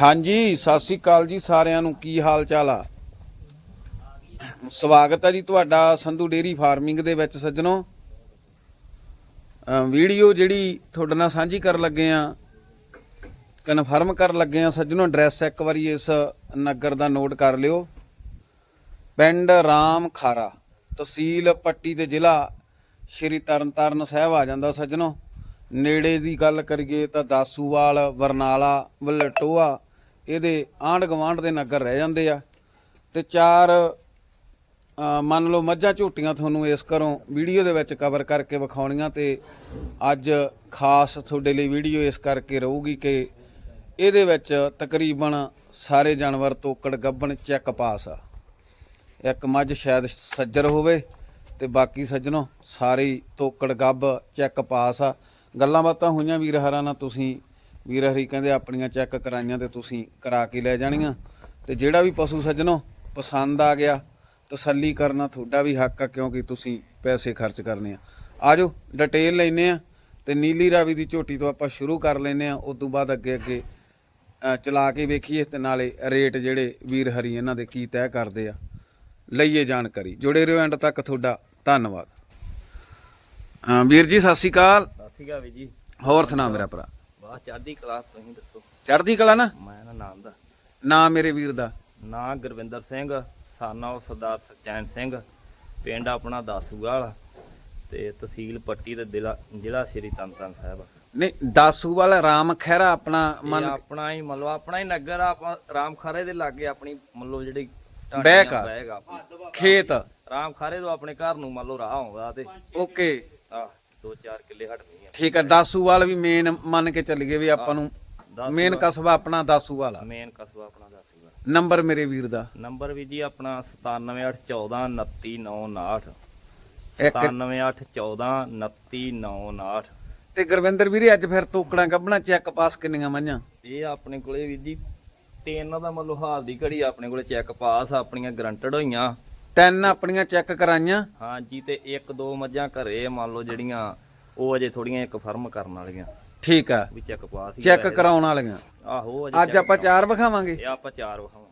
ਹਾਂਜੀ, ਸਤਿ ਸ੍ਰੀ ਅਕਾਲ ਜੀ ਸਾਰਿਆਂ ਨੂੰ। ਕੀ ਹਾਲ ਚਾਲ ਆ? ਸਵਾਗਤ ਹੈ ਜੀ ਤੁਹਾਡਾ ਸੰਧੂ ਡੇਰੀ ਫਾਰਮਿੰਗ ਦੇ ਵਿੱਚ ਸੱਜਣੋ। ਵੀਡੀਓ ਜਿਹੜੀ ਤੁਹਾਡੇ ਨਾਲ ਸਾਂਝੀ ਕਰਨ ਲੱਗੇ ਆ, ਕਨਫਰਮ ਕਰਨ ਲੱਗੇ ਆ ਸੱਜਣੋ, ਐਡਰੈਸ ਇੱਕ ਵਾਰੀ ਇਸ ਨਗਰ ਦਾ ਨੋਟ ਕਰ ਲਿਓ। ਪਿੰਡ ਰਾਮ ਖਾਰਾ ਤਹਿਸੀਲ ਪੱਟੀ ਤੇ ਜ਼ਿਲ੍ਹਾ ਸ਼੍ਰੀ ਤਰਨਤਾਰਨ ਸਾਹਿਬ ਆ ਜਾਂਦਾ ਸੱਜਣੋ। ਨੇੜੇ ਦੀ ਗੱਲ ਕਰੀਏ ਤਾਂ ਦਾਸੂਵਾਲ ਬਰਨਾਲਾ, ਵਲਟੋਆ ਇਹਦੇ ਆਂਢ ਗਵਾਂਢ ਦੇ ਨਗਰ ਰਹਿ ਜਾਂਦੇ ਆ। ਤੇ ਚਾਰ ਮੰਨ ਲਓ ਮੱਝਾਂ ਝੂਟੀਆਂ ਤੁਹਾਨੂੰ ਇਸ ਘਰੋਂ ਵੀਡੀਓ ਦੇ ਵਿੱਚ ਕਵਰ ਕਰਕੇ ਵਿਖਾਉਣੀਆਂ ਤੇ ਅੱਜ ਖਾਸ ਤੁਹਾਡੇ ਲਈ ਵੀਡੀਓ ਇਸ ਕਰਕੇ ਰਹੂਗੀ ਕਿ ਇਹਦੇ ਵਿੱਚ ਤਕਰੀਬਨ ਸਾਰੇ ਜਾਨਵਰ ਤੋਕੜ ਗੱਬਣ ਚੈੱਕ ਪਾਸ ਆ। ਇੱਕ ਮੱਝ ਸ਼ਾਇਦ ਸੱਜਰ ਹੋਵੇ ਤੇ ਬਾਕੀ ਸੱਜਣੋ ਸਾਰੇ ਹੀ ਤੋਕੜ ਗੱਬ ਚੈੱਕ ਪਾਸ ਆ। ਗੱਲਾਂ ਬਾਤਾਂ ਹੋਈਆਂ ਵੀਰ ਹਰਾਂ ਨਾਲ, ਤੁਸੀਂ ਵੀਰ ਹਰੀ ਕਹਿੰਦੇ ਆਪਣੀਆਂ ਚੈੱਕ ਕਰਾਈਆਂ ਤੇ ਤੁਸੀਂ ਕਰਾ ਕੇ ਲੈ ਜਾਣੀਆਂ। ਤੇ ਜਿਹੜਾ ਵੀ ਪਸ਼ੂ ਸੱਜਣੋ ਪਸੰਦ ਆ ਗਿਆ ਤਸੱਲੀ ਕਰਨਾ ਤੁਹਾਡਾ ਵੀ ਹੱਕ ਆ ਕਿਉਂਕਿ ਤੁਸੀਂ ਪੈਸੇ ਖਰਚ ਕਰਨੇ ਆ। ਆਜੋ ਡਿਟੇਲ ਲੈਨੇ ਆ ਤੇ ਨੀਲੀ ਰਾਵੀ ਦੀ ਝੋਟੀ ਤੋਂ ਆਪਾਂ ਸ਼ੁਰੂ ਕਰ ਲੈਨੇ ਆ ਉਸ ਤੋਂ ਬਾਅਦ ਅੱਗੇ ਅੱਗੇ ਚਲਾ ਕੇ ਵੇਖੀਏ ਤੇ ਨਾਲੇ ਰੇਟ ਜਿਹੜੇ ਵੀਰ ਹਰੀ ਇਹਨਾਂ ਦੇ ਕੀ ਤੈਅ ਕਰਦੇ ਆ ਲਈਏ ਜਾਣਕਾਰੀ। ਜੁੜੇ ਰਹੋ ਐਂਡ ਤੱਕ ਤੁਹਾਡਾ ਧੰਨਵਾਦ। ਵੀਰ ਜੀ ਸਤਿ ਸ਼੍ਰੀ ਅਕਾਲ। ਸਤਿ ਸ਼੍ਰੀ ਅਕਾਲ ਵੀ ਜੀ। ਹੋਰ ਸੁਣਾ ਮੇਰਾ ਭਰਾ। ਚੜ੍ਹਦੀ ਕਲਾਸ ਤੁਸੀਂ ਦੱਸੋ। ਚੜ੍ਹਦੀ ਕਲਾ ਨਾ? ਮੈਂ ਨਾ ਨਾਮ ਦਾ ਨਾਂ ਮੇਰੇ ਵੀਰ ਦਾ। ਨਾਂ ਗੁਰਵਿੰਦਰ ਸਿੰਘ ਸਾਨਾ ਸਰਦਾਰ ਸਚੈਨ ਸਿੰਘ ਪਿੰਡ ਆਪਣਾ ਦਾਸੂਵਾਲ ਤੇ ਤਹਿਸੀਲ ਪੱਟੀ ਤੇ ਜ਼ਿਲ੍ਹਾ ਜ਼ਿਲ੍ਹਾ ਸ਼੍ਰੀ ਤਨਤਨ ਸਾਹਿਬ ਨਹੀਂ ਦਾਸੂ ਵਾਲਾ ਰਾਮ ਖਹਿਰਾ ਆਪਣਾ ਮਨ ਆਪਣਾ ਹੀ ਮਤਲਬ ਆਪਣਾ ਹੀ ਨਗਰ ਆ, ਆਪਾਂ ਰਾਮ ਖਾਰੇ ਦੇ ਲਾਗੇ ਆਪਣੀ ਮਤਲਬ ਜਿਹੜੀ ਆ। ਆਪਣੀ। ਖੇਤ ਰਾਮ ਖਾਰੇ ਤੋਂ ਆਪਣੇ ਘਰ ਨੂੰ ਮੰਨ ਲਓ ਰਾਹ ਆਉਂਦਾ ਤੇ ਓਕੇ। ਆ ਦੋ ਚਾਰ ਕਿੱਲੇ ਹਟਣੀ ਆ। ਠੀਕ ਹੈ ਦਾਸੂ ਵਾਲ ਵੀ ਮੇਨ ਮੰਨ ਕੇ ਚੱਲ ਗਏ ਵੀ ਆਪਾਂ ਨੂੰ ਦਾਸੂ ਮੇਨ ਕਸਬਾ ਆਪਣਾ ਦਾਸੂ ਵਾਲਾ ਮੇਨ ਕਸਬਾ ਆਪਣਾ ਦਾਸੂਵਾਲ ਨੰਬਰ ਮੇਰੇ ਵੀਰ ਦਾ। ਨੰਬਰ ਵੀ ਜੀ ਆਪਣਾ 9781429959 ਇੱਕ 9781429959 ਤੇ ਗੁਰਵਿੰਦਰ ਵੀਰੇ ਅੱਜ ਫਿਰ ਤੋਕੜਾਂ ਗੱਬਣਾ ਚੈੱਕ ਪਾਸ ਕਿੰਨੀਆਂ ਮੰਝਾਂ ਇਹ ਆਪਣੇ ਕੋਲੇ ਵੀ ਜੀ ਤਿੰਨ ਦਾ ਮਤਲਬ ਹਾਲ ਦੀ ਘੜੀ ਆਪਣੇ ਕੋਲੇ ਚੈੱਕ ਪਾਸ ਆਪਣੀਆਂ ਗਰੰਟਡ ਹੋਈਆਂ। ਤਿੰਨ ਆਪਣੀਆਂ ਚੈੱਕ ਕਰਾਈਆਂ। ਹਾਂਜੀ ਤੇ ਇੱਕ ਦੋ ਮੱਝਾਂ ਘਰੇ ਮੰਨ ਲਓ ਜਿਹੜੀਆਂ ਉਹ ਅਜੇ ਥੋੜੀਆਂ ਇੱਕ ਫਰਮ ਕਰਨ ਵਾਲੀਆਂ। ਠੀਕ ਆ। ਵੀ ਚੈੱਕ ਪਾਸ ਹੀ ਚੈੱਕ ਕਰਾਉਣ ਵਾਲੀਆਂ। ਆਹੋ ਅਜੇ check ਆਪਾਂ ਚਾਰ ਵਿਖਾਵਾਂਗੇ? ਇਹ ਆਪਾਂ ਚਾਰ ਵਿਖਾਵਾਂ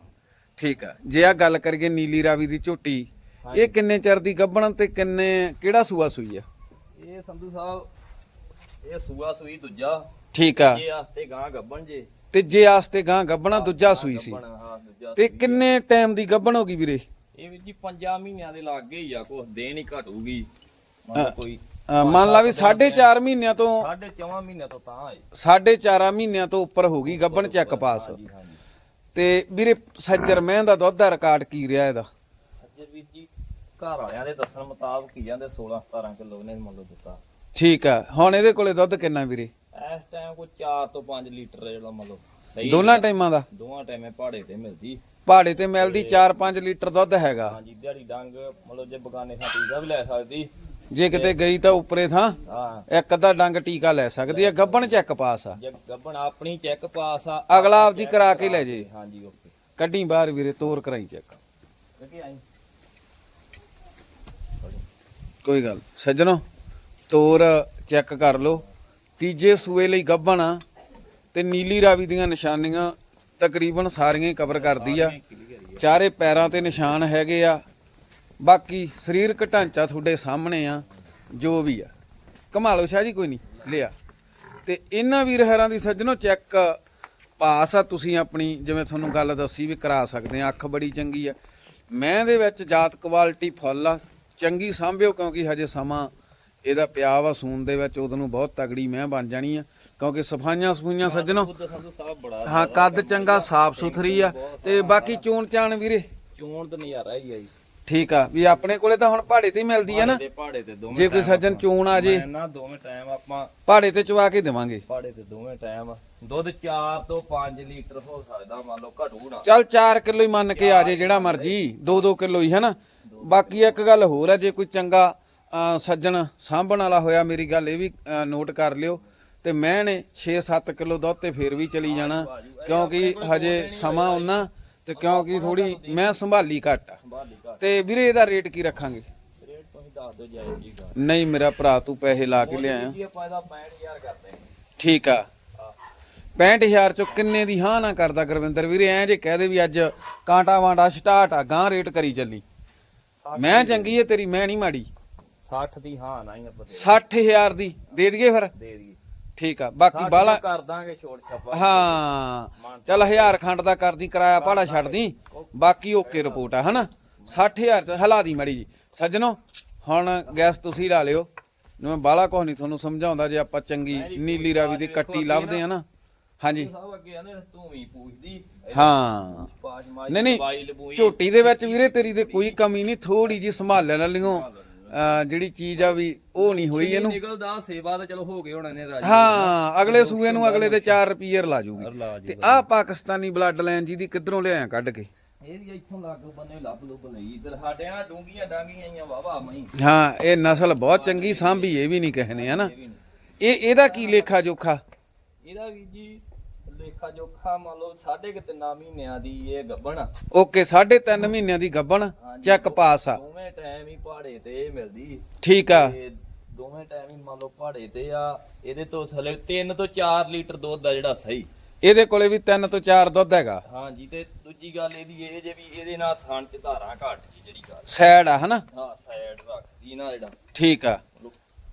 ਠੀਕ ਆ। ਜੇ ਆ ਗੱਲ ਕਰੀਏ ਨੀਲੀ ਰਾਵੀ ਦੀ ਝੋਟੀ ਇਹ ਕਿੰਨੇ ਚਿਰ ਦੀ ਗੱਬਣ ਤੇ ਕਿੰਨੇ ਕਿਹੜਾ ਸੂਆ ਸੂਈ ਆ? ਇਹ ਸੰਧੂ ਸਾਹਿਬ ਇਹ ਸੂਆ ਸੂਈ ਦੂਜਾ। ਠੀਕ ਆ। ਇਹ ਹਫ਼ਤੇ ਗਾਂ ਗੱਬਣ ਜੇ। ਤੇ ਜੇ ਆਸਤੇ ਗਾਂ ਗੱਬਣਾ ਦੂਜਾ ਸੂਈ ਸੀ। ਗੱਭਣ, ਹਾਂ ਦੂਜਾ ਤੇ ਕਿੰਨੇ ਟਾਈਮ ਦੀ ਗੱਬਣ ਹੋ ਗਈ ਵੀਰੇ? ਇਹ ਵੀ ਜੀ 5 ਮਹੀਨਿਆਂ ਦੇ ਲਾਗੇ ਹੀ ਆ ਕੁਛ ਦੇਣ ਹੀ ਘਟੂਗੀ। ਮਤਲਬ ਕੋਈ ਅ, ਮੰਨ ਲਾ ਵੀ 4.5 ਮਹੀਨਿਆਂ ਤੋਂ ਸਾਢੇ 4 ਮਹੀਨਿਆਂ ਤੋਂ ਤਾਂ ਆਏ। 4.5 ਮਹੀਨਿਆਂ ਤੋਂ ਉੱਪਰ ਹੋ ਗਈ ਗੱਬਣ ਚੈੱਕ ਪਾਸ। ਹਾਂਜੀ ਹਾਂਜੀ। ਤੇ ਵੀਰੇ ਸੱਜਰ ਮਹਿੰ ਦਾ ਦੁੱਧ ਦਾ ਰਿਕਾਰਡ ਕੀ ਰਿਹਾ ਇਹਦਾ? ਸੱਜਰ ਵੀਰ ਜੀ ਘਰ ਵਾਲਿਆਂ ਦੇ ਦੱਸਣ ਮੁਤਾਬਕ ਹੀ ਜਾਂਦੇ 16 17 ਕਿਲੋ ਨੇ ਮੰਨ ਲਓ ਦਿੱਤਾ। ਠੀਕ ਆ ਹੁਣ ਇਹਦੇ ਕੋਲੇ ਦੁੱਧ ਕਿੰਨਾ ਵੀਰੇ? ਇਸ ਟਾਈਮ ਕੋਈ 4 ਤੋਂ 5 ਲੀਟਰ ਜਿਹੜਾ ਮੰਨ ਲਓ ਸਹੀ ਦੋਨਾਂ ਟਾਈਮਾਂ ਦਾ? ਦੋਵਾਂ ਟਾਈਮੇ ਪਹਾੜੇ ਤੇ ਮਿਲਦੀ। ਪਹਾੜੇ ਤੇ ਮਿਲਦੀ 4-5 ਲੀਟਰ ਦੁੱਧ ਹੈਗਾ। ਹਾਂਜੀ ਦਿਹਾੜੀ ਡੰਗ ਮੰਨ ਲਓ ਜੇ ਬਗਾਨੇ ਥਾਂ ਟੀਕਾ ਵੀ ਲੈ ਸਕਦੀ। ਜੇ ਕਿਤੇ ਗਈ ਤਾਂ ਉੱਪਰੇ ਥਾਂ ਹਾਂ। ਇੱਕ ਅੱਧਾ ਡੰਗ ਟੀਕਾ ਲੈ ਸਕਦੀ ਆ ਗੱਬਣ ਚੈੱਕ ਪਾਸ ਆ। ਜੇ ਗੱਬਣ ਆਪਣੀ ਚੈੱਕ ਪਾਸ ਆ ਅਗਲਾ ਆਪਦੀ ਕਰਾ ਕੇ ਲੈ ਜੇ। ਹਾਂਜੀ ਓਕੇ। ਕੱਢੀ ਬਾਹਰ ਵੀਰੇ ਤੋਰ ਕਰਾਈ ਚੈੱਕ ਕਿਉਂਕਿ ਆਈ ਕੋਈ ਗੱਲ ਸੱਜਣੋ ਤੋਰ ਚੈੱਕ ਕਰ ਲਓ। ਤੀਜੇ ਸੂਏ ਲਈ ਗੱਬਣ ਆ ਤੇ ਨੀਲੀ ਰਾਵੀ ਦੀਆਂ ਨਿਸ਼ਾਨੀਆਂ ਤਕਰੀਬਨ ਸਾਰੀਆਂ ਹੀ ਕਵਰ ਕਰਦੀ ਆ। ਚਾਰੇ ਪੈਰਾਂ ਤੇ ਨਿਸ਼ਾਨ ਹੈਗੇ ਆ। ਬਾਕੀ ਸਰੀਰਕ ਢਾਂਚਾ ਤੁਹਾਡੇ ਸਾਹਮਣੇ ਆ, ਜੋ ਵੀ ਆ। ਕਮਾ ਸ਼ਾਹ ਜੀ, ਕੋਈ ਨਹੀਂ, ਲਿਆ। ਤੇ ਇਹਨਾਂ ਵੀਰ ਹਰਾਂ ਦੀ ਸੱਜਣੋ ਚੈੱਕ ਪਾਸ ਆ, ਤੁਸੀਂ ਆਪਣੀ, ਜਿਵੇਂ ਤੁਹਾਨੂੰ ਗੱਲ ਦੱਸੀ ਵੀ ਕਰਾ ਸਕਦੇ ਆ, ਅੱਖ ਬੜੀ ਚੰਗੀ ਆ। ਮੈਂ ਦੇ ਵਿੱਚ ਜਾਤ ਕੁਆਲਿਟੀ ਫੁੱਲ ਆ, ਚੰਗੀ ਸਾਂਭਿਓ ਕਿਉਂਕਿ ਹਜੇ ਸਮਾਂ ਇਹਦਾ ਪਿਆ ਵਾ ਸੂਨ ਦੇ ਵਿੱਚ ਉਦੋਂ ਨੂੰ ਬਹੁਤ ਤਗੜੀ ਮੈਂ ਬਣ ਜਾਣੀ ਆ। ਕਿਉਂਕਿ ਸਫਾਈਆਂ ਸਫੂਈਆਂ ਸੱਜਣੋ। ਹਾਂ ਕੱਦ ਚੰਗਾ ਸਾਫ਼ ਸੁਥਰੀ ਆ। ਤੇ ਬਾਕੀ ਚੋਣ ਚਾਣ ਵੀਰੇ? ਚੋਣ ਤੇ ਨਜ਼ਾਰਾ ਹੀ ਆ ਜੀ। ਠੀਕ ਆ ਵੀ ਆਪਣੇ ਕੋਲੇ ਤਾਂ ਹੁਣ ਪਹਾੜੇ ਤੇ ਹੀ ਮਿਲਦੀ ਆ ਨਾ। ਜੇ ਕੋਈ ਸੱਜਣ ਚੋਣ ਆ ਜੇ। ਨਾ ਦੋਵੇਂ ਟਾਈਮ ਆਪਾਂ ਪਹਾੜੇ ਤੇ ਚਵਾ ਕੇ ਦੇਵਾਂਗੇ। ਪਹਾੜੇ ਤੇ ਦੋਵੇਂ ਟਾਈਮ ਦੁੱਧ 4 ਤੋਂ 5 ਲੀਟਰ ਹੋ ਸਕਦਾ ਮੰਨ ਲਓ ਘਟੂ ਨਾ ਚੱਲ 4 ਕਿਲੋ ਹੀ ਮੰਨ ਕੇ ਆ ਜੇ ਜਿਹੜਾ ਮਰਜ਼ੀ। 2-2 ਕਿਲੋ ਹੀ ਹਨਾ? ਬਾਕੀ ਇੱਕ ਗੱਲ ਹੋਰ ਆ ਜੇ ਕੋਈ ਚੰਗਾ ਸੱਜਣ ਸਾਂਭਣ ਵਾਲਾ ਹੋਇਆ ਮੇਰੀ ਗੱਲ, ਇਹ ਵੀ ਨੋਟ ਕਰ ਲਿਓ। ਤੇ ਮੈਂ ਨੇ 6-7 ਕਿਲੋ ਦੁੱਧ ਤੇ ਫੇਰ ਵੀ ਚਲੀ ਜਾਣਾ, ਕਿਉਂਕਿ ਹਜੇ ਸਮਾਂ ਉਹਨਾਂ ਤੇ ਕਿਉਂਕਿ ਥੋੜੀ ਮੈਂ ਸੰਭਾਲੀ ਘੱਟ ਆ। ਤੇ ਵੀਰੇ, ਇਹਦਾ ਰੇਟ ਕੀ ਰੱਖਾਂਗੇ? ਰੇਟ ਤੁਸੀਂ ਦੱਸ ਦਿਓ ਜਾਇਜ਼ ਜੀ ਨਹੀਂ, ਮੇਰਾ ਭਰਾ, ਤੂੰ ਪੈਸੇ ਲਾ ਕੇ ਲਿਆਇਆ। ਠੀਕ ਆ। 65000 ਚੋਂ ਕਿੰਨੇ ਦੀ ਹਾਂ ਨਾ ਕਰਦਾ ਗੁਰਵਿੰਦਰ ਵੀਰੇ? ਐ ਜੇ ਕਹਦੇ ਵੀ ਅੱਜ ਕਾਂਟਾ ਵਾਂਡਾ ਸਟਾਰਟ ਆ ਗਾਂ ਰੇਟ ਕਰੀ ਚੱਲੀ। ਮੈਂ ਚੰਗੀ ਏ ਤੇਰੀ, ਮੈਂ ਨਹੀਂ ਮਾੜੀ। 60 ਦੀ ਹਾਂ ਨਾ ਹੀ ਆਪਾਂ ਦੇ 60000 ਦੀ ਦੇ ਦਈਏ ਫਿਰ? ਦੇ ਦਈਏ। ਠੀਕ ਆ ਬਾਕੀ ਬਾਲਾ ਕਰ ਦਾਂਗੇ ਛੋੜ ਛਾਪਾ। ਹਾਂ ਚੱਲ ਹਜ਼ਾਰ ਖੰਡ ਦਾ ਕਰਦੀ ਕਿਰਾਇਆ ਭਾੜਾ ਛੱਡ ਦੀ ਬਾਕੀ ਓਕੇ ਰਿਪੋਰਟ ਆ ਹਨਾ? 60000 ਚ ਹਲਾ ਦੀ ਮੜੀ ਜੀ। ਸੱਜਣੋ ਹੁਣ ਗੈਸ ਤੁਸੀਂ ਲਾ ਲਿਓ। ਜਿਵੇਂ ਬਾਲਾ ਕੁਛ ਨਹੀਂ ਤੁਹਾਨੂੰ ਸਮਝਾਉਂਦਾ ਜੇ ਆਪਾਂ ਚੰਗੀ ਨੀਲੀ ਰਾਵੀ ਦੀ ਕੱਟੀ ਲੱਭਦੇ ਆ ਨਾ। ਹਾਂਜੀ। ਸਭ ਅੱਗੇ ਆਂਦੇ ਤੂੰ ਵੀ ਪੁੱਛਦੀ। ਹਾਂ। ਨਹੀਂ ਨਹੀਂ ਝੋਟੀ ਦੇ ਵਿੱਚ ਵੀਰੇ ਤੇਰੀ ਤੇ ਕੋਈ ਕਮੀ ਨਹੀਂ ਥੋੜੀ ਜੀ ਸੰਭਾਲਣ ਵਾਲੀਓ। ਅਹ ਜਿਹੜੀ ਚੀਜ਼ ਆ ਵੀ ਉਹ ਨਹੀਂ ਹੋਈ ਇਹਨੂੰ। ਨਿਕਲਦਾ ਸੇਵਾ ਤਾਂ ਚਲੋ ਹੋ ਗਏ ਹੋਣੇ ਨੇ ਰਾਜੀ ਹਾਂ ਅਗਲੇ ਸੂਏ ਨੂੰ ਅਗਲੇ ਤੇ 4 ਰੁਪਏ ਲਾ ਜੂਗੀ। ਤੇ ਆਹ ਪਾਕਿਸਤਾਨੀ ਬਲੱਡ ਲਾਈਨ ਜਿਹਦੀ ਕਿੱਧਰੋਂ ਲਿਆਇਆ ਕੱਢ ਕੇ? ਇਹ ਵੀ ਇੱਥੋਂ ਲੱਗ ਬੰਨੇ ਲੱਭ ਲੁੱਭ ਲਈ ਇਧਰ ਸਾਡੇ ਨਾਲ ਡੂੰਗੀਆਂ ਡਾਂਗੀਆਂ ਆਈਆਂ ਵਾਵਾ ਮਈ ਹਾਂ ਇਹ ਨਸਲ ਬਹੁਤ ਚੰਗੀ ਸਾਂਭੀ ਇਹ ਵੀ ਨਹੀਂ ਕਹਨੇ ਹਨਾ? ਇਹ ਇਹਦਾ ਕੀ ਲੇਖਾ ਜੋਖਾ ਇਹਦਾ ਵੀ ਜੀ ਲੇਖਾ ਜੋਖਾ ਮੰਨ ਲਓ ਸਾਢੇ ਕਿ ਤਿੰਨਾਂ ਮਹੀਨਿਆਂ ਦੀ ਇਹ ਗੱਬਣ ਆ। ਓਕੇ 3.5 ਮਹੀਨਿਆਂ ਦੀ ਗੱਬਣ ਚੈੱਕ ਪਾਸ ਆ। ਦੋਵੇਂ ਟਾਈਮ ਹੀ ਪਹਾੜੇ ਤੇ ਇਹ ਮਿਲਦੀ। ਠੀਕ ਆ। ਤੇ ਦੋਵੇਂ ਟਾਈਮ ਹੀ ਮੰਨ ਲਓ ਪਹਾੜੇ ਤੇ ਆ। ਇਹਦੇ ਤੋਂ ਥੱਲੇ 3 ਤੋਂ 4 ਲੀਟਰ ਦੁੱਧ ਆ ਜਿਹੜਾ ਸਹੀ। ਇਹਦੇ ਕੋਲੇ ਵੀ 3 ਤੋਂ 4 ਦੁੱਧ ਹੈਗਾ। ਹਾਂਜੀ ਤੇ ਦੂਜੀ ਗੱਲ ਇਹਦੀ ਇਹ ਜੇ ਵੀ ਇਹਦੇ ਨਾਲ ਥਣ ਚ ਧਾਰਾਂ ਘੱਟ ਜੀ ਜਿਹੜੀ ਗੱਲ। ਸਾਈਡ ਆ ਹਨਾ? ਹਾਂ ਸਾਈਡ ਰੱਖਦੀ ਨਾ ਜਿਹੜਾ। ਠੀਕ ਆ।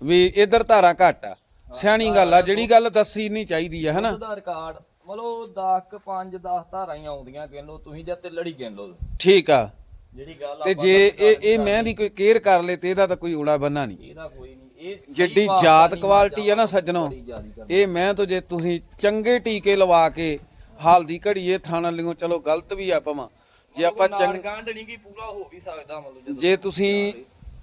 ਵੀ ਇਧਰ ਧਾਰਾ ਘੱਟ ਆ। ਸਿਆਣੀ ਗੱਲ ਆ ਜਿਹੜੀ ਗੱਲ ਦੱਸੀ ਨਹੀਂ ਚਾਹੀਦੀ ਆ ਹਨਾ? ਆਧਾਰ ਕਾਰਡ ਮਤਲਬ 10 5 10 ਧਾਰਾਂ ਹੀ ਆਉਂਦੀਆਂ ਗਿਣ ਲਓ ਤੁਸੀਂ ਜਾਂ ਤੇ ਲੜੀ ਗਿਣ ਲਓ। ਠੀਕ ਆ। ਜਿਹੜੀ ਗੱਲ ਤੇ ਜੇ ਇਹ ਇਹ ਮੈਂ ਦੀ ਕੋਈ ਕੇਅਰ ਕਰ ਲੇ ਤੇ ਇਹਦਾ ਤਾਂ ਕੋਈ ਊੜਾ ਬੰਨਾ ਨਹੀਂ। ਇਹਦਾ ਕੋਈ ਨਹੀਂ। ਇਹ ਜਿੱਡੀ ਜਾਤ ਕੁਆਲਿਟੀ ਆ ਨਾ ਸੱਜਣੋ ਇਹ ਮੈਂ ਤੋਂ ਜੇ ਤੁਸੀਂ ਚੰਗੇ ਟੀਕੇ ਲਵਾ ਕੇ ਹਾਲਦੀ ਘੜੀਏ ਥਾਣਾ ਲਿਓ ਚਲੋ ਗਲਤ ਵੀ ਆ ਪਵਾਂ ਜੇ ਆਪਾਂ ਚੰਗ ਗਾਂਢ ਨਹੀਂ ਕੀ ਪੂਰਾ ਹੋ ਵੀ ਸਕਦਾ ਮਤਲਬ ਜੇ ਤੁਸੀਂ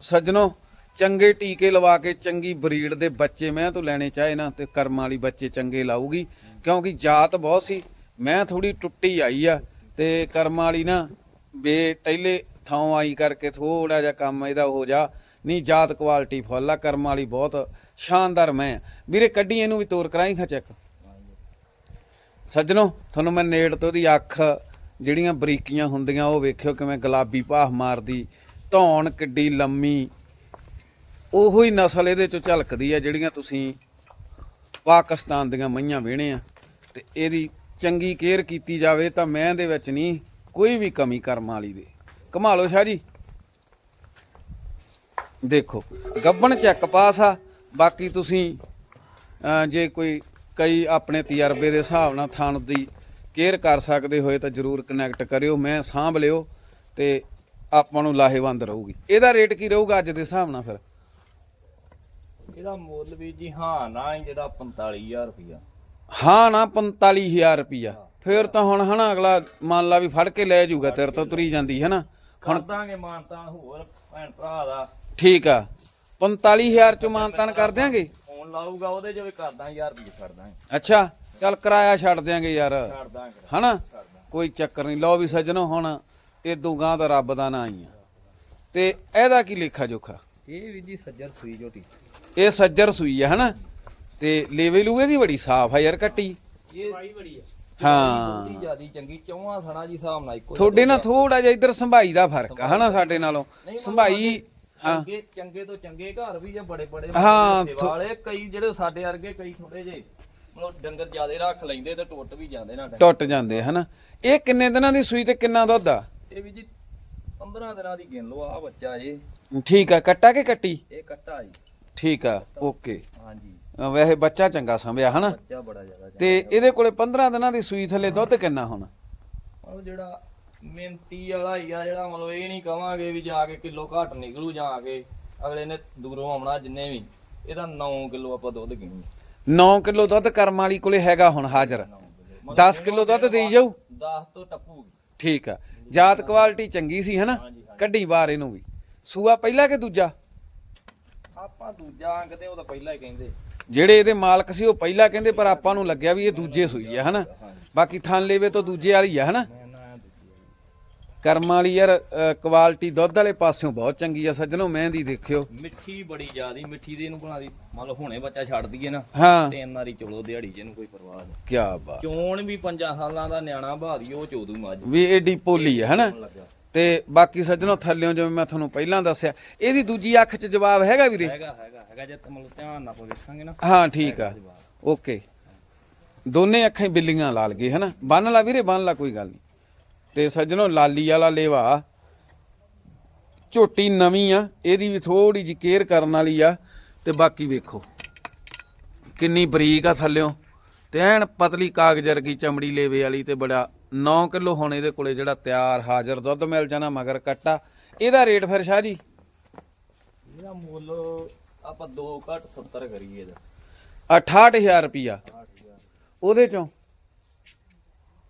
ਸੱਜਣੋ ਚੰਗੇ ਟੀਕੇ ਲਵਾ ਕੇ ਚੰਗੀ ਬਰੀਡ ਦੇ ਬੱਚੇ ਮੈਂ ਤੋਂ ਲੈਣੇ ਚਾਹੇ ਨਾ ਤੇ ਕਰਮ ਵਾਲੀ ਬੱਚੇ ਚੰਗੇ ਲਾਊਗੀ। ਕਿਉਂਕਿ ਜਾਤ ਬਹੁਤ ਸੀ, ਮੈਂ ਥੋੜੀ ਟੁੱਟੀ ਆਈ ਆ ਤੇ ਕਰਮ ਵਾਲੀ ਨਾ ਬੇ ਟੈਲੇ ਥਾਂ ਆਈ ਕਰਕੇ ਥੋੜਾ ਜਿਹਾ ਕੰਮ ਇਹਦਾ ਹੋ ਜਾ, ਨਹੀਂ ਜਾਤ ਕੁਆਲਿਟੀ ਫੁੱਲ ਆ, ਕਰਮ ਵਾਲੀ ਬਹੁਤ ਸ਼ਾਨਦਾਰ ਮੈਂ ਵੀਰੇ ਕੱਢੀ ਇਹਨੂੰ ਵੀ ਤੋਰ, ਕਰਾਈ ਖਾ ਚੈੱਕ? ਸੱਜਣੋ, ਤੁਹਾਨੂੰ ਮੈਂ ਨੇੜ ਤੋਂ ਉਹਦੀ ਅੱਖ ਜਿਹੜੀਆਂ ਬਰੀਕੀਆਂ ਹੁੰਦੀਆਂ ਉਹ ਵੇਖਿਓ ਕਿਵੇਂ ਗੁਲਾਬੀ ਭਾਹ ਮਾਰਦੀ, ਧੌਣ ਕਿੱਡੀ ਲੰਮੀ, ਉਹੋ ਹੀ ਨਸਲ ਇਹਦੇ ਚੋਂ ਝਲਕਦੀ ਆ ਜਿਹੜੀਆਂ ਤੁਸੀਂ ਪਾਕਿਸਤਾਨ ਦੀਆਂ ਮਈਆਂ ਵੇਹਣੇ ਆ ਤੇ ਇਹਦੀ ਚੰਗੀ ਕੇਅਰ ਕੀਤੀ ਜਾਵੇ ਤਾਂ ਮੈਂ ਦੇ ਵਿੱਚ ਨਹੀਂ ਕੋਈ ਵੀ ਕਮੀ ਕਰਮ ਵਾਲੀ ਦੇ। ਕਮਾ ਸ਼ਾਹ ਜੀ। ਦੇਖੋ, ਗੱਬਣ ਚੈੱਕ ਪਾਸ ਆ, ਬਾਕੀ ਤੁਸੀਂ ਜੇ ਕੋਈ ਕਈ ਆਪਣੇ ਤਜਰਬੇ ਦੇ ਹਿਸਾਬ ਨਾਲ ਥਣ ਦੀ ਕੇਅਰ ਕਰ ਸਕਦੇ ਹੋਏ ਤਾਂ ਜਰੂਰ ਕਨੈਕਟ ਕਰਿਓ, ਮੈਂ ਸਾਂਭ ਲਿਓ ਤੇ ਆਪਾਂ ਨੂੰ ਲਾਹੇਵੰਦ ਰਹੂਗੀ। ਇਹਦਾ ਰੇਟ ਕੀ ਰਹੂਗਾ ਅੱਜ ਦੇ ਹਿਸਾਬ ਨਾਲ ਫਿਰ? ਇਹਦਾ ਮੁੱਲ ਵੀ ਜੀ ਹਾਂ ਨਾ ਹੀ ਜਿਹੜਾ 45000 ਰੁਪਇਆ ਹਾਂ ਨਾ 45000 ਰੁਪਿਆ ਫਿਰ ਤਾਂ ਹੁਣ ਹਨਾ ਅਗਲਾ ਮੰਨ ਲਾ ਵੀ ਫੜ ਕੇ ਲੈ ਜਾਊਗਾ ਤੇਰੇ ਤੋਂ ਤੁਰੀ ਜਾਂਦੀ ਹੈ ਨਾ। ਕਰ ਦਾਂਗੇ ਮਾਨਤਾਨ ਹੋਰ ਭੈਣ ਭਰਾ ਦਾ। ਠੀਕ ਆ। 45000 ਚ ਮਾਨਤਨ ਕਰ ਦਿਆਂਗੇ? ਫੋਨ ਲਾਊਗਾ ਉਹਦੇ ਜੋ ਵੀ ਕਰ ਦਾਂਗੇ 1000 ਰੁਪਏ ਛੱਡ ਦਾਂਗੇ। ਅੱਛਾ ਚੱਲ ਕਿਰਾਇਆ ਛੱਡ ਦਿਆਂਗੇ ਯਾਰ। ਛੱਡ ਦਾਂਗੇ ਹਨਾ? ਕੋਈ ਚੱਕਰ ਨਹੀਂ। ਲਓ ਵੀ ਸੱਜਣੋ ਹੁਣ ਇਦੋਂ ਗਾਂ ਤਾਂ ਰੱਬ ਦਾ ਨਾਂ ਹੀ ਆ। ਤੇ ਇਹਦਾ ਕੀ ਲੇਖਾ ਜੋਖਾ ਇਹ ਵੀ ਜੀ ਸੱਜਰ ਸੂਈ ਝੋਟੀ ਇਹ ਸੱਜਰ ਸੂਈ ਆ ਹਨਾ? ਤੇ ਲੇਵੇ ਲੂਵੇ ਦੀ ਬੜੀ ਸਾਫ਼ ਆ ਯਾਰ ਕੱਟੀ। ਇਹ ਬਾਈ ਬੜੀ ਆ। ਹਾਂ। ਬੜੀ ਜਿਆਦੀ ਚੰਗੀ ਚੌਹਾਂ ਥਣਾ ਜੀ ਹਿਸਾਬ ਨਾਲ ਇੱਕੋ ਤੁਹਾਡੇ ਨਾਲ ਥੋੜਾ ਜਿਹਾ ਇੱਧਰ ਸੰਭਾਈ ਦਾ ਫ਼ਰਕ ਆ ਹਨਾ ਸਾਡੇ ਨਾਲੋਂ? ਸੰਭਾਈ ਹਾਂ। ਚੰਗੇ ਚੰਗੇ ਤੋਂ ਚੰਗੇ ਘਰ ਵੀ ਜਾਂ ਬੜੇ ਬੜੇ ਹਾਂ, ਸੇਵਾ ਵਾਲੇ ਕਈ ਜਿਹੜੇ ਸਾਡੇ ਵਰਗੇ ਕਈ ਥੋੜੇ ਜੇ ਮਤਲਬ ਡੰਗਰ ਜਿਆਦੇ ਰੱਖ ਲੈਂਦੇ ਤੇ ਟੁੱਟ ਵੀ ਜਾਂਦੇ ਨਾ ਡੰਗਰ। ਟੁੱਟ ਜਾਂਦੇ ਆ, ਹਨਾ? ਇਹ ਕਿੰਨੇ ਦਿਨਾਂ ਦੀ ਸੂਈ ਤੇ ਕਿੰਨਾ ਦੁੱਧ ਆ? ਇਹ ਵੀ ਜੀ 15 ਦਿਨਾਂ ਦੀ ਗਿਣ ਲਓ ਆ ਬੱਚਾ ਜੀ ਠੀਕ ਆ ਕੱਟਾ ਕਿ ਕੱਟੀ? ਇਹ ਕੱਟਾ ਜੀ। ਠੀਕ ਆ ਓਕੇ। ਹਾਂਜੀ। ਅ, ਵੈਸੇ ਬੱਚਾ ਚੰਗਾ ਸੰਭਿਆ ਹਨਾ? ਬੱਚਾ ਬੜਾ ਜ਼ਿਆਦਾ ਤੇ ਇਹਦੇ ਕੋਲੇ 15 ਦਿਨਾਂ ਦੀ ਸੂਈ ਥੱਲੇ ਦੁੱਧ ਕਿੰਨਾ ਹੁਣ? ਉਹ ਜਿਹੜਾ ਮਿੰਤੀ ਵਾਲਾ ਹੀ ਆ ਜਿਹੜਾ ਮਤਲਬ ਇਹ ਨਹੀਂ ਕਵਾਂਗੇ ਵੀ ਜਾ ਕੇ ਕਿਲੋ ਘੱਟ ਨਿਕਲੂ ਜਾ ਕੇ ਅਗਲੇ ਨੇ ਦੂਰੋਂ ਆਉਣਾ ਜਿੰਨੇ ਵੀ ਇਹਦਾ 9 ਕਿਲੋ ਆਪਾਂ ਦੁੱਧ ਗਿਣੀ 9 ਕਿਲੋ ਦੁੱਧ ਕਰਮ ਵਾਲੀ ਕੋਲੇ ਹੈਗਾ ਹੁਣ ਹਾਜ਼ਰ। 10 ਕਿਲੋ। ਦੁੱਧ ਦੇਈ ਜਾਊ? 10 ਤੋਂ ਟੱਪੂਗੀ। ਠੀਕ ਆ। ਜਾਤ ਕੁਆਲਿਟੀ ਚੰਗੀ ਸੀ ਹਨਾ। ਕੱਢੀ ਬਾਹਰ ਇਹਨੂੰ ਵੀ। ਸੂਆ ਪਹਿਲਾ ਕਿ ਦੂਜਾ? ਦੂਜਾ ਅੰਕ ਤੇ ਉਹ ਤਾਂ ਪਹਿਲਾਂ ਹੀ ਕਹਿੰਦੇ। ਜਿਹੜੇ ਇਹਦੇ ਮਾਲਕ ਸੀ ਉਹ ਪਹਿਲਾ ਕਹਿੰਦੇ ਪਰ ਆਪਾਂ ਨੂੰ ਲੱਗਿਆ ਵੀ ਇਹ ਦੂਜੇ ਸੂਈ ਆ ਹਨਾ? ਬਾਕੀ ਥਣ ਲੇਵੇ ਤੋਂ ਦੂਜੇ ਵਾਲੀ ਆ ਹਨਾ? ਨਾ ਕਰਮ ਵਾਲੀ ਯਾਰ ਕੁਆਲਿਟੀ ਦੁੱਧ ਵਾਲੇ ਪਾਸਿਓਂ ਬਹੁਤ ਚੰਗੀ ਆ ਸੱਜਣੋ ਮਹਿੰਦੀ ਦੇਖਿਓ। ਮਿੱਠੀ ਬੜੀ ਜ਼ਿਆਦੀ ਮਿੱਠੀ ਦੇ ਇਹਨੂੰ ਬਣਾ ਦੀ। ਮੰਨ ਲਓ ਹੁਣੇ ਬੱਚਾ ਛੱਡ ਦਈਏ ਨਾ ਹਾਂ। ਤੇ ਇਹਨਾਂ ਦੀ ਚਲੋ ਦਿਹਾੜੀ ਜਿਹਨੂੰ ਕੋਈ ਪਰਵਾਹ ਨਹੀਂ। ਕੀ ਬਾਤ। ਚੋਣ ਵੀ 5 ਸਾਲਾਂ ਦਾ ਨਿਆਣਾ ਬਾਦੀ ਉਹ ਚੋਦੂ ਮੱਝ। ਵੀ ਏਡੀ ਪੋਲੀ ਆ ਹਨਾ? ਤੇ ਬਾਕੀ ਸੱਜਣੋ ਥੱਲਿਓਂ ਜਿਵੇਂ ਮੈਂ ਤੁਹਾਨੂੰ ਪਹਿਲਾਂ ਦੱਸਿਆ ਇਹਦੀ ਦੂਜੀ ਅੱਖ 'ਚ ਜਵਾਬ ਹੈਗਾ ਵੀਰੇ? ਹੈਗਾ ਹੈਗਾ ਹੈਗਾ ਜੇ ਮਤਲਬ ਧਿਆਨ ਨਾਲ ਵੇਖਾਂਗੇ ਨਾ। ਹਾਂ ਠੀਕ ਆ। ਓਕੇ। ਦੋਨੇ ਅੱਖਾਂ ਹੀ ਬਿੱਲੀਆਂ ਲਾਲ ਗਏ ਹਨਾ? ਬੰਨ ਲਾ ਵੀਰੇ ਬੰਨ ਲਾ ਕੋਈ ਗੱਲ ਨਹੀਂ। ਤੇ ਸੱਜਣੋ ਲਾਲੀ ਵਾਲਾ ਲੇਵਾ। ਝੋਟੀ ਨਵੀਂ ਆ ਇਹਦੀ ਵੀ ਥੋੜੀ ਜਿਹੀ ਕੇਅਰ ਕਰਨ ਵਾਲੀ ਆ। ਤੇ ਬਾਕੀ ਵੇਖੋ ਕਿੰਨੀ ਬਰੀਕ ਆ ਥੱਲਿਓਂ। ਤੇ ਐਨ ਪਤਲੀ ਕਾਗਜ਼ ਵਰਗੀ ਚਮੜੀ ਲੇਵੇ ਵਾਲੀ ਤੇ ਬੜਾ 9 ਕਿਲੋ ਹੁਣ ਇਹਦੇ ਕੋਲੇ ਜਿਹੜਾ ਤਿਆਰ ਹਾਜ਼ਰ ਦੁੱਧ ਮਿਲ ਜਾਣਾ ਮਗਰ ਕੱਟਾ ਇਹਦਾ ਰੇਟ ਫਿਰ ਸ਼ਾਹ ਜੀ ਇਹਦਾ ਮੁੱਲ ਆਪਾਂ 2 ਘੱਟ 70 ਕਰੀਏ ਇਹਦਾ 68000 ਰੁਪਿਆ 8000 ਉਹਦੇ ਚੋਂ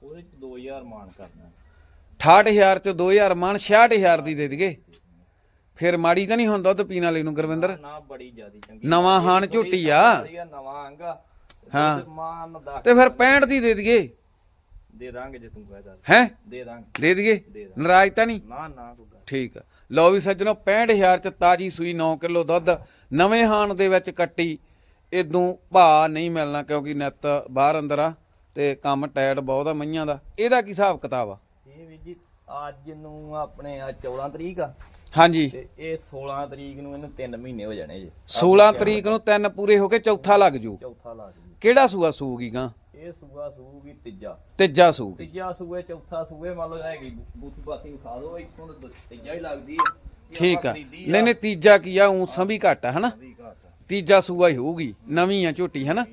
ਉਹਦੇ ਚ 2000 ਮਾਨ ਕਰਨਾ 68000 ਚ 2000 ਮਣ 66000 ਦੀ ਦੇ ਦਈਏ ਫਿਰ ਮਾੜੀ ਤਾਂ ਨਹੀਂ ਹੁਣ ਦੁੱਧ ਪੀਣ ਵਾਲੇ ਨੂੰ ਗੁਰਵਿੰਦਰ ਨਾ ਬੜੀ ਜਿਆਦੀ ਚੰਗੀ ਨਵਾਂ ਹਾਣ ਝੋਟੀ ਆ ਨਵਾਂ ਅੰਗਾ ਹਾਂ। ਮਾਨ ਤੇ ਫਿਰ 65 ਦੀ ਦੇ ਦਈਏ ਦੇ ਦਾਂਗੇ ਜੇ ਤੂੰ ਕਹਦਾ ਹੈ? ਦੇ ਦਾਂਗੇ। ਦੇ ਦਈਏ? ਨਾਰਾਜ਼ ਤਾਂ ਨਹੀਂ? ਨਾ ਨਾ ਕੋਈ ਗੱਲ ਠੀਕ ਆ। ਲਓ ਵੀ ਸੱਜਣੋ 65000 ਚ ਤਾਜੀ ਸੂਈ 9 ਕਿਲੋ ਦੁੱਧ। ਨਵੇਂ ਹਾਣ ਦੇ ਵਿੱਚ ਕੱਟੀ। ਇਦੋਂ ਭਾ ਨਹੀਂ ਮਿਲਣਾ ਕਿਉਂਕਿ ਨਿੱਤ ਬਾਹਰ ਅੰਦਰ ਆ ਤੇ ਕੰਮ ਟਾਇਟ ਬਹੁਤ ਆ ਮਈਆਂ ਦਾ। ਇਹਦਾ ਕੀ ਹਿਸਾਬ ਕਿਤਾਬ ਆ? ਇਹ ਵੀ ਜੀ ਅੱਜ ਨੂੰ ਆਪਣੇ ਆ 14 ਤਰੀਕ ਆ। ਹਾਂਜੀ। ਤੇ ਇਹ 16 ਤਰੀਕ ਨੂੰ ਇਹਨੂੰ 3 ਮਹੀਨੇ ਹੋ ਜਾਣੇ ਜੀ। 16 ਤਰੀਕ ਨੂੰ ਤਿੰਨ ਪੂਰੇ ਹੋ ਕੇ ਚੌਥਾ ਲੱਗ ਜੂ। ਚੌਥਾ ਲਾ ਜੀ। ਕਿਹੜਾ ਸੂਆ ਸੂਗੀ ਗਾਂ? ਇਹ ਸੂਆ ਸੂਗੀ ਤੀਜਾ। ਤੀਜਾ ਸੂਗੀ। ਤੀਜਾ ਸੂਏ ਚੌਥਾ ਸੂਏ ਮੰਨ ਲਓ ਹੈਗੀ ਬੂਥੀ ਬਾਤੀ ਖਾ ਦੋ ਇੱਥੋਂ ਤਾਂ ਤੀਜਾ ਹੀ ਲੱਗਦੀ ਹੈ। ਇਹ ਠੀਕ ਆਪਾਂ ਆ। ਖਰੀਦੀ ਨਹੀਂ ਨਹੀਂ ਤੀਜਾ ਕੀ ਆ ਉਂ ਸੰਭੀ ਘੱਟ ਆ ਹਨਾ? ਵੀ ਘੱਟ ਆ। ਤੀਜਾ ਸੂਆ ਹੀ ਹੋਊਗੀ ਨਵੀਂ ਆ ਝੋਟੀ ਹਨਾ।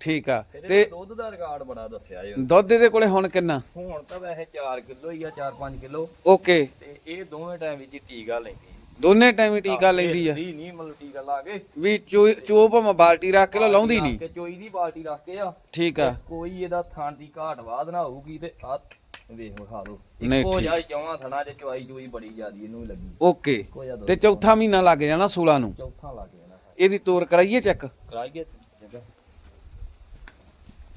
ਠੀਕ ਆ ਤੇ ਦੁੱਧ ਦਾ ਰਿਕਾਰਡ ਬੜਾ ਦੱਸਿਆ ਜੀ। ਦੁੱਧ ਇਹਦੇ ਕੋਲੇ ਹੁਣ ਕਿੰਨਾ? ਹੁਣ ਤਾਂ ਵੈਸੇ 4 ਕਿਲੋ ਹੀ ਆ 4-5 ਕਿਲੋ। ਓਕੇ। ਤੇ ਇਹ ਦੋਵੇਂ ਟਾਈਮ ਵਿੱਚ ਹੀ ਟੀਕਾ ਲੈਂਦੀ ਦੋਨੇ ਟਾਈਮ ਹੀ ਟੀਕਾ ਲੈਂਦੀ ਆ। ਨਹੀਂ ਨਹੀਂ ਮਤਲਬ ਟੀਕਾ ਲਾ ਕੇ। ਵੀ ਚੋ ਚੋ ਭਾਵੇਂ ਬਾਲਟੀ ਰੱਖ ਕੇ ਲਾਉਂਦੀ ਨਹੀਂ। ਕੇ ਚੋਈ ਦੀ ਬਾਲਟੀ ਰੱਖ ਕੇ ਆ। ਠੀਕ ਆ। ਕੋਈ ਇਹਦਾ ਥਾਂ ਦੀ ਘਾਟ ਵਾਧ ਨਾ ਹੋਊਗੀ ਤੇ ਆ ਵੇਖ ਵਿਖਾ ਦੋ ਨਹੀਂ, ਇੱਕੋ ਠੀਕ। ਜਿਹਾ ਚੌਵਾਂ ਥਣਾ ਚ ਚਵਾਈ ਚੋਈ ਬੜੀ ਜ਼ਿਆਦੀ ਇਹਨੂੰ ਵੀ ਲੱਗੀ। ਓਕੇ। ਇੱਕੋ ਜਿਹਾ ਦੁੱਧ ਤੇ ਚੌਥਾ ਮਹੀਨਾ ਲੱਗ ਜਾਣਾ 16 ਨੂੰ। ਚੌਥਾ ਲੱਗ ਜਾਣਾ। ਇਹਦੀ ਤੋਰ ਕਰਾਈਏ ਚੈੱਕ? ਕਰਾਈਏ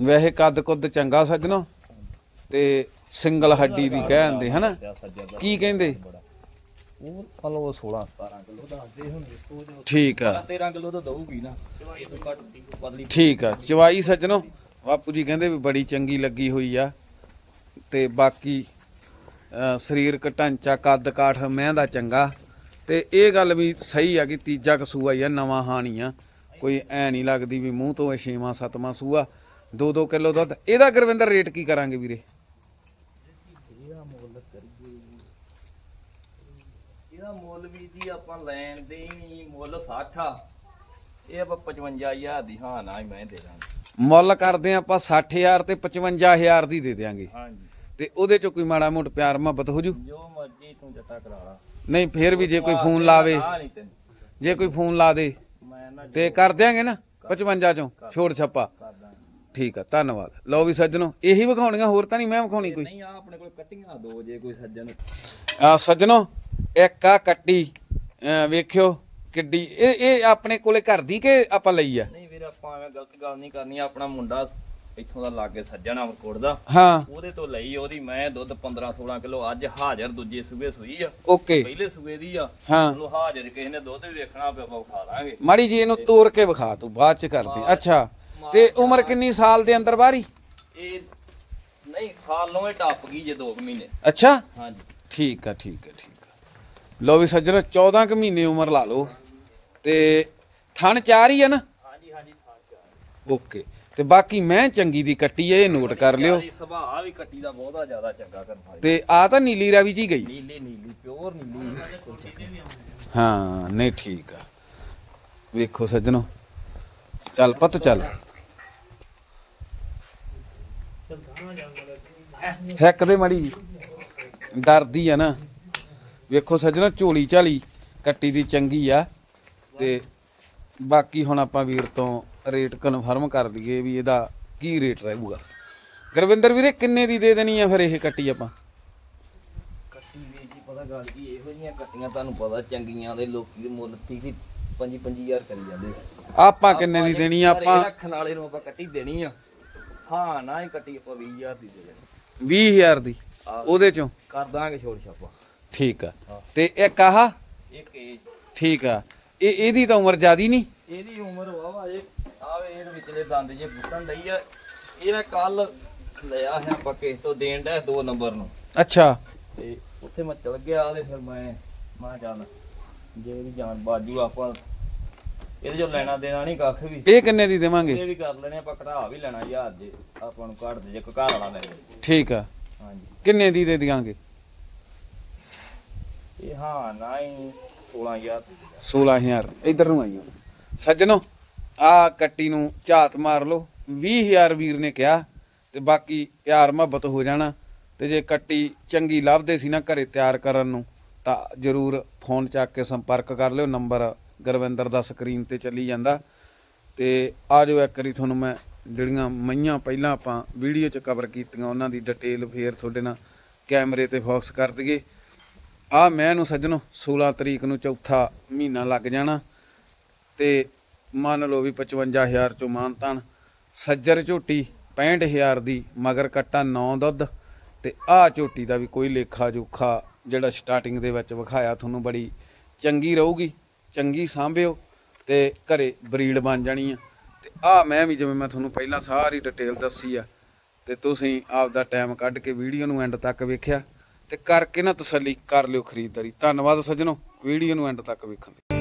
ਵੈਸੇ ਕੱਦ ਕੁੱਦ ਚੰਗਾ ਸੱਜਣੋ। ਤੇ ਸਿੰਗਲ ਹੱਡੀ ਦੀ ਕਹਿੰਦੇ ਹਨਾ? ਸੱਜਾ ਦਾ ਕੀ ਕਹਿੰਦੇ? ਉਹ ਮਤਲਬ ਉਹ 16 17 ਕਿਲੋ ਦੱਸਦੇ ਹੁਣ ਦੇਖੋ ਜੋ ਠੀਕ ਆ। 13 ਕਿਲੋ ਤਾਂ ਦਊਗੀ ਨਾ। ਚਵਾਈ ਤੋਂ ਘੱਟ ਦੀ ਪਤਲੀ ਠੀਕ ਆ। ਚਵਾਈ ਸੱਜਣੋ ਬਾਪੂ ਜੀ ਕਹਿੰਦੇ ਵੀ ਬੜੀ ਚੰਗੀ ਲੱਗੀ ਹੋਈ ਆ। ਤੇ ਬਾਕੀ ਸਰੀਰਕ ਢਾਂਚਾ ਕੱਦ ਕਾਠ ਮੈਂ ਦਾ ਚੰਗਾ। ਤੇ ਇਹ ਗੱਲ ਵੀ ਸਹੀ ਆ ਕਿ ਤੀਜਾ ਕਸੂਆ ਹੀ ਆ ਨਵਾਂ ਹਾਣੀ ਆ ਕੋਈ ਐ ਨਹੀਂ ਲੱਗਦੀ ਵੀ ਮੂੰਹ ਤੋਂ ਇਹ ਛੇਵਾਂ ਸੱਤਵਾਂ ਸੂਆ। 2-2 ਕਿਲੋ ਦੁੱਧ। ਇਹਦਾ ਗੁਰਵਿੰਦਰ ਰੇਟ ਕੀ ਕਰਾਂਗੇ ਵੀਰੇ ਇਹਦਾ ਮੁੱਲ ਕਰੀਏ ਇਹਦਾ ਜੀ ਆਪਾਂ ਲੈਣ ਦੇ ਮੁੱਲ 60 ਆ। ਇਹ ਆਪਾਂ 55000 ਦੀ ਹਾਂ ਨਾ ਹੀ ਮੈਂ ਦੇ ਦਾਂਗਾ। ਮੁੱਲ ਕਰਦੇ ਆਪਾਂ 60000 ਤੇ 55000 ਦੀ ਦੇ ਦਿਆਂਗੇ। ਹਾਂਜੀ। ਤੇ ਉਹਦੇ ਚੋਂ ਕੋਈ ਮਾੜਾ ਮੋਟ ਪਿਆਰ ਮੁਹੱਬਤ ਹੋ ਜੂ? ਜੋ ਮਰਜ਼ੀ ਤੂੰ ਜੱਟਾ ਕਰਾ ਲਾ। ਨਹੀਂ ਫੇਰ ਵੀ ਜੇ ਕੋਈ ਫੋਨ ਲਾਵੇ। ਨਾ ਨਹੀਂ ਤੈਨੂੰ। ਜੇ ਕੋਈ ਫੋਨ ਲਾ ਦੇ ਮੈਂ ਨਾ ਤੇ ਕਰ ਦਿਆਂਗੇ ਨਾ 55 ਚੋਂ ਛੋੜ ਛੱਪਾ। ਕਰਦਾ ਠੀਕ ਆ ਧੰਨਵਾਦ। ਲਓ ਵੀ ਸੱਜਣੋ ਇਹੀ ਵਿਖਾਉਣੀਆਂ ਹੋਰ ਤਾਂ ਨਹੀਂ ਮੈਂ ਵਿਖਾਉਣੀ ਕੋਈ? ਨਹੀਂ ਆ ਆਪਣੇ ਕੋਲ ਕੱਟੀਆਂ ਦੋ ਜੇ ਕੋਈ ਸੱਜਣ। ਆ ਸੱਜਣੋ ਇੱਕ ਆ ਕੱਟੀ ਅਹ ਵੇਖਿਓ ਕਿੱਡੀ ਇਹ ਇਹ ਆਪਣੇ ਕੋਲੇ ਘਰ ਦੀ ਕਿ ਆਪਾਂ ਲਈ ਆ? ਨਹੀਂ ਵੀਰ ਆਪਾਂ ਐਵੇਂ ਗਲਤ ਗੱਲ ਨਹੀਂ ਕਰਨੀ ਆਪਣਾ ਮੁੰਡਾ ਇੱਥੋਂ ਦਾ ਲਾਗੇ ਸੱਜਣ ਅਮਰਕੋਟ ਦਾ। ਹਾਂ। ਉਹਦੇ ਤੋਂ ਲਈ ਉਹਦੀ ਮੈਂ ਦੁੱਧ 15 16 ਕਿਲੋ ਅੱਜ ਹਾਜ਼ਰ ਦੂਜੇ ਸੂਬੇ ਸੂਈ ਆ। ਓਕੇ। ਪਹਿਲੇ ਸੂਬੇ ਦੀ ਆ। ਹਾਂ। ਉਹਨੂੰ ਹਾਜ਼ਰ ਕਿਸੇ ਨੇ ਦੁੱਧ ਵੀ ਵੇਖਣਾ ਪਿਆ ਆਪਾਂ ਖਾ ਲਾਂਗੇ ਮਾੜੀ ਜੀ ਇਹਨੂੰ ਤੋੜ ਕੇ ਵਿਖਾ ਤੂੰ ਬਾਅਦ ਚ ਕਰਦੀ ਅੱਛਾ। ਤੇ ਉਮਰ ਕਿੰਨੀ ਸਾਲ ਦੇ ਅੰਦਰ ਬਾਹਰੀ ਇਹ ਨਹੀਂ ਸਾਲੋਂ ਹੀ ਟੱਪ ਗਈ ਜੇ 2 ਮਹੀਨੇ। ਅੱਛਾ। ਹਾਂਜੀ। ਠੀਕ ਆ ਠੀਕ ਆ ਠੀਕ ਲਓ ਵੀ ਸੱਜਣੋ 14 ਕੁ ਮਹੀਨੇ ਉਮਰ ਲਾ ਲਓ। ਤੇ ਥਣ ਚਾਰ ਹੀ ਆ ਨਾ? ਹਾਂਜੀ ਹਾਂਜੀ ਥਾਂ ਚਾਰ। ਓਕੇ। ਤੇ ਬਾਕੀ ਮੈਂ ਚੰਗੀ ਦੀ ਕੱਟੀ ਇਹ ਨੋਟ ਕਰ ਲਿਓ। ਸੁਭਾਅ ਵੀ ਕੱਟੀ ਦਾ ਬਹੁਤਾ ਜ਼ਿਆਦਾ ਚੰਗਾ ਕਰਨ ਵਾਲੀ। ਤੇ ਆ ਤਾਂ ਨੀਲੀ ਰਾਵੀ ਜੀ ਗਈ। ਨੀਲੀ ਨੀਲੀ ਪਿਓਰ ਨੀਲੀ। ਹਾਂ ਨਹੀਂ ਠੀਕ ਆ। ਵੇਖੋ ਸੱਜਣੋ। ਚੱਲ ਪੁੱਤ ਚੱਲ। ਹੈਕ ਦੇ ਮੜੀ ਡਰਦੀ ਆ ਨਾ। ਵੇਖੋ ਸੱਜਣੋ ਝੋਲੀ ਝਾਲੀ ਕੱਟੀ ਦੀ ਚੰਗੀ ਆ ਤੇ ਬਾਕੀ ਹੁਣ ਆਪਾਂ ਵੀਰ ਤੋਂ ਰੇਟ ਕਨਫਰਮ ਕਰ ਲਈਏ ਵੀ ਇਹਦਾ ਕੀ ਰੇਟ ਰਹੂਗਾ। ਗੁਰਵਿੰਦਰ ਵੀਰੇ ਕਿੰਨੇ ਦੀ ਦੇ ਦੇਣੀ ਆ ਫਿਰ ਇਹ ਕੱਟੀ ਆਪਾਂ? ਕੱਟੀ ਵੀ ਜੀ ਪਤਾ ਗੱਲ ਕੀ ਇਹੋ ਜਿਹੀਆਂ ਕੱਟੀਆਂ ਤੁਹਾਨੂੰ ਪਤਾ ਚੰਗੀਆਂ ਦੇ ਲੋਕੀ ਮੁੱਲ 30 25 25000 ਕਰੀ ਜਾਂਦੇ ਆਪਾਂ ਕਿੰਨੇ ਦੀ ਦੇਣੀ ਆ? ਆਪਾਂ ਰੱਖਣ ਵਾਲੇ ਨੂੰ ਆਪਾਂ ਕੱਟੀ ਦੇਣੀ ਆ। ਹਾਂ ਨਾ ਹੀ ਕੱਟੀ ਆਪਾਂ 20000 ਦੀ ਦੇ ਦੇਣੀ। 20000 ਦੀ। ਉਹਦੇ ਚੋਂ? ਕਰ ਦਾਂਗੇ ਛੋੜ ਛਾਪਾ। ਠੀਕ ਆ। ਤੇ ਇੱਕ ਆਹ? ਇੱਕ ਇਹ ਠੀਕ ਆ। ਇਹ ਇਹਦੀ ਤਾਂ ਉਮਰ ਜ਼ਿਆਦੀ ਨਹੀਂ? ਇਹਦੀ ਉਮਰ ਵਾਵਾ ਜੇ ਆਵੇ ਇਹਦੇ ਵਿਚਲੇ ਦੰਦ ਜੇ ਪੁੱਟਣ ਲਈ ਆ। ਇਹ ਮੈਂ ਕੱਲ ਲਿਆ ਹੈ ਆਪਾਂ ਕਿਸੇ ਤੋਂ ਦੇਣ ਦਾ 2 ਨੰਬਰ ਨੂੰ। ਅੱਛਾ। ਤੇ ਉੱਥੇ ਮੈਂ ਚਲ ਗਿਆ ਤੇ ਫਿਰ ਮੈਂ ਮੈਂ ਚੱਲ ਜੇ ਇਹਦੀ ਜਾਨ ਬਾਜੂ ਆਪਾਂ ਇਹਦੇ ਜੋ ਲੈਣਾ ਦੇਣਾ ਨਹੀਂ ਕੱਖ ਵੀ। ਇਹ ਕਿੰਨੇ ਦੀ ਦੇਵਾਂਗੇ? ਇਹ ਵੀ ਕਰ ਲੈਣੇ ਆਪਾਂ ਕਢਾ ਵੀ ਲੈਣਾ ਹਜ਼ਾਰ ਦੇ ਆਪਾਂ ਨੂੰ ਘੱਟ ਦੇ ਜੇ ਕੋਈ ਘਰ ਵਾਲਾ ਲੈ ਲੈ ਠੀਕ ਆ। ਹਾਂਜੀ। ਕਿੰਨੇ ਦੀ ਦੇ ਦਿਆਂਗੇ? ਇਹ ਹਾਂ, ਨਾ ਹੀ 16000 16000 ਇਧਰ ਨੂੰ ਆਈਓ। ਸੱਜਣੋ, ਆ ਕੱਟੀ ਨੂੰ ਝਾਤ ਮਾਰ ਲਓ। 20000 ਵੀਰ ਨੇ ਕਿਹਾ ਤੇ ਬਾਕੀ ਪਿਆਰ ਮੁਹੱਬਤ ਹੋ ਜਾਣਾ। ਤੇ ਜੇ ਕੱਟੀ ਚੰਗੀ ਲੱਭਦੇ ਸੀ ਨਾ ਘਰੇ ਤਿਆਰ ਕਰਨ ਨੂੰ, ਤਾਂ ਜਰੂਰ ਫੋਨ ਚੱਕ ਕੇ ਸੰਪਰਕ ਕਰ ਲਿਓ। ਨੰਬਰ ਗੁਰਵਿੰਦਰ ਦਾ ਸਕਰੀਨ ਤੇ ਚੱਲੀ ਜਾਂਦਾ। ਤੇ ਆ ਜਾਓ ਇੱਕ ਵਾਰੀ ਤੁਹਾਨੂੰ ਮੈਂ ਜਿਹੜੀਆਂ ਮਈਆਂ ਪਹਿਲਾਂ ਆਪਾਂ ਵੀਡੀਓ 'ਚ ਕਵਰ ਕੀਤੀਆਂ, ਉਹਨਾਂ ਦੀ ਡਿਟੇਲ ਫੇਰ ਤੁਹਾਡੇ ਨਾਲ ਕੈਮਰੇ ਤੇ ਫੋਕਸ ਕਰ ਦਈਏ। ਆ ਮੈਂ ਨੂੰ ਸੱਜਣੋ 16 ਤਰੀਕ ਨੂੰ ਚੌਥਾ ਮਹੀਨਾ ਲੱਗ ਜਾਣਾ ਤੇ ਮੰਨ ਲਓ ਵੀ 55000 ਚੋਂ ਮਾਨਤਾਨ, ਸੱਜਰ ਝੋਟੀ 65000 ਦੀ, ਮਗਰ ਕੱਟਾ 9 ਦੁੱਧ ਤੇ ਆ ਝੋਟੀ ਦਾ ਵੀ ਕੋਈ ਲੇਖਾ ਜੋਖਾ ਜਿਹੜਾ ਸਟਾਰਟਿੰਗ ਦੇ ਵਿੱਚ ਵਿਖਾਇਆ ਤੁਹਾਨੂੰ ਬੜੀ ਚੰਗੀ ਰਹੂਗੀ, ਚੰਗੀ ਸਾਂਭਿਓ ਤੇ ਘਰੇ ਬਰੀਡ ਬਣ ਜਾਣੀ ਆ। ਤੇ ਆ ਮੈਂ ਵੀ ਜਿਵੇਂ ਮੈਂ ਤੁਹਾਨੂੰ ਪਹਿਲਾਂ ਸਾਰੀ ਡਿਟੇਲ ਦੱਸੀ ਆ ਤੇ ਤੁਸੀਂ ਆਪਦਾ ਟਾਈਮ ਕੱਢ ਕੇ ਵੀਡੀਓ ਨੂੰ ਐਂਡ ਤੱਕ ਵੇਖਿਆ। ਤੇ ਕਰਕੇ ਨਾ ਤਸੱਲੀ ਕਰ ਲਿਓ ਖਰੀਦਦਾਰੀ। ਧੰਨਵਾਦ ਸੱਜਣੋ, ਵੀਡੀਓ ਨੂੰ ਐਂਡ ਤੱਕ ਵੇਖਣ ਲਈ।